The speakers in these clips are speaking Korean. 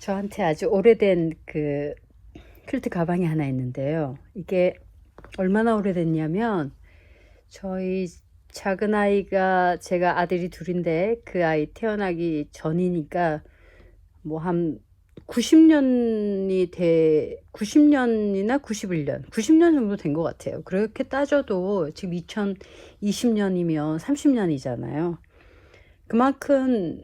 저한테 아주 오래된 그 퀼트 가방이 하나 있는데요. 이게 얼마나 오래됐냐면 저희 작은 아이가 제가 아들이 둘인데 그 아이 태어나기 전이니까 뭐 한 90년이 돼 90년이나 91년 90년 정도 된 것 같아요. 그렇게 따져도 지금 2020년이면 30년이잖아요. 그만큼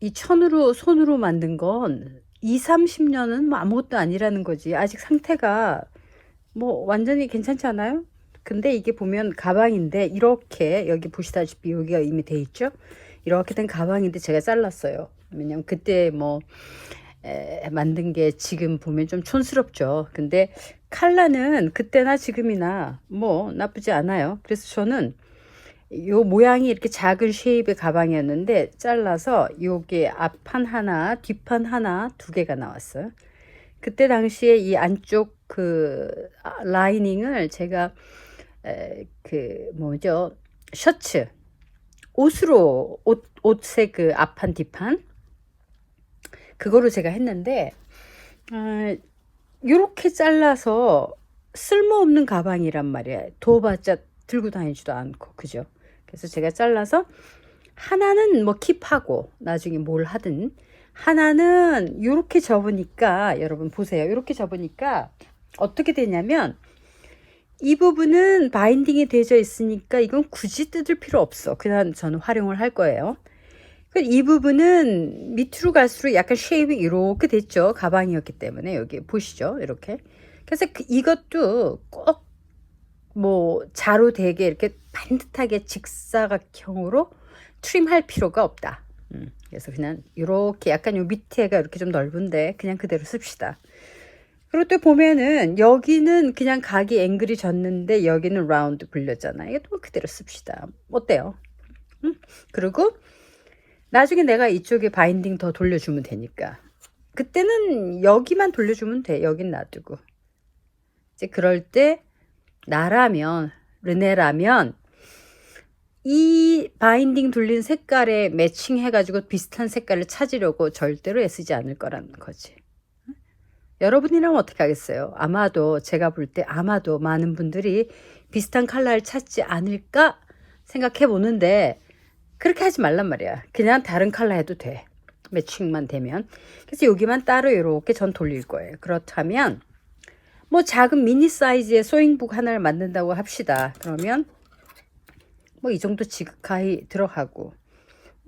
이 천으로 손으로 만든 건 2, 30년은 뭐 아무것도 아니라는 거지. 아직 상태가 뭐 완전히 괜찮지 않아요? 근데 이게 보면 가방인데 이렇게 여기 보시다시피 여기가 이미 돼 있죠? 이렇게 된 가방인데 제가 잘랐어요. 왜냐면 그때 뭐 에, 만든 게 지금 보면 좀 촌스럽죠. 근데 칼라는 그때나 지금이나 뭐 나쁘지 않아요. 그래서 저는 요 모양이 이렇게 작은 쉐입의 가방이었는데 잘라서 요게 앞판 하나, 뒷판 하나 두 개가 나왔어요. 그때 당시에 이 안쪽 그 아, 라이닝을 제가 에, 그 뭐죠? 셔츠 옷으로 옷 옷의 그 앞판 뒷판? 그거로 제가 했는데 아, 요렇게 잘라서 쓸모없는 가방이란 말이야 둬봤자 들고 다니지도 않고 그죠 그래서 제가 잘라서 하나는 뭐 킵하고 나중에 뭘 하든 하나는 이렇게 접으니까 여러분 보세요. 이렇게 접으니까 어떻게 되냐면 이 부분은 바인딩이 되어 있으니까 이건 굳이 뜯을 필요 없어. 그냥 저는 활용을 할 거예요. 그이 부분은 밑으로 갈수록 약간 쉐입이 이렇게 됐죠. 가방이었기 때문에 여기 보시죠. 이렇게. 그래서 그 이것도 꼭 뭐 자로 되게 이렇게 반듯하게 직사각형으로 트림할 필요가 없다. 음, 그래서 그냥 이렇게 약간 요 밑에가 이렇게 좀 넓은데 그냥 그대로 씁시다. 그리고 또 보면은 여기는 그냥 각이 앵글이 졌는데 여기는 라운드 굴렸잖아요. 이것도 그대로 씁시다. 어때요? 음? 그리고 나중에 내가 이쪽에 바인딩 더 돌려주면 되니까 그때는 여기만 돌려주면 돼. 여긴 놔두고 이제 그럴 때 나라면 르네라면 이 바인딩 돌린 색깔에 매칭해가지고 비슷한 색깔을 찾으려고 절대로 애쓰지 않을 거라는 거지. 여러분이라면 어떻게 하겠어요? 아마도 제가 볼 때 아마도 많은 분들이 비슷한 컬러를 찾지 않을까 생각해 보는데 그렇게 하지 말란 말이야. 그냥 다른 컬러 해도 돼. 매칭만 되면. 그래서 여기만 따로 이렇게 전 돌릴 거예요. 그렇다면 뭐 작은 미니 사이즈의 소잉북 하나를 만든다고 합시다. 그러면 뭐 이 정도 지극하이 들어가고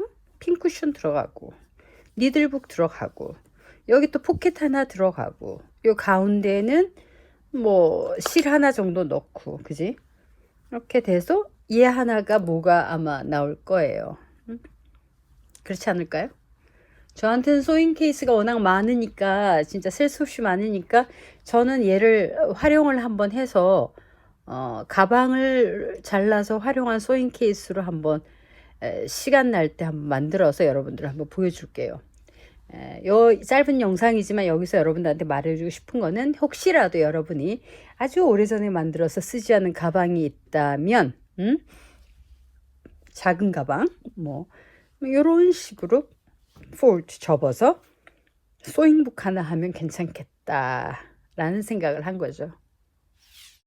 응? 핀쿠션 들어가고 니들북 들어가고 여기 또 포켓 하나 들어가고 요 가운데는 뭐 실 하나 정도 넣고 그지? 이렇게 돼서 얘 하나가 뭐가 아마 나올 거예요. 응? 그렇지 않을까요? 저한테는 소잉 케이스가 워낙 많으니까 진짜 셀 수 없이 많으니까 저는 얘를 활용을 한번 해서 어, 가방을 잘라서 활용한 소잉 케이스로 한번 에, 시간 날 때 한번 만들어서 여러분들 한번 보여줄게요. 에, 요 짧은 영상이지만 여기서 여러분들한테 말해주고 싶은 거는 혹시라도 여러분이 아주 오래전에 만들어서 쓰지 않은 가방이 있다면 음? 작은 가방 뭐 이런 식으로 폴드 접어서 소잉북 하나 하면 괜찮겠다라는 생각을 한 거죠.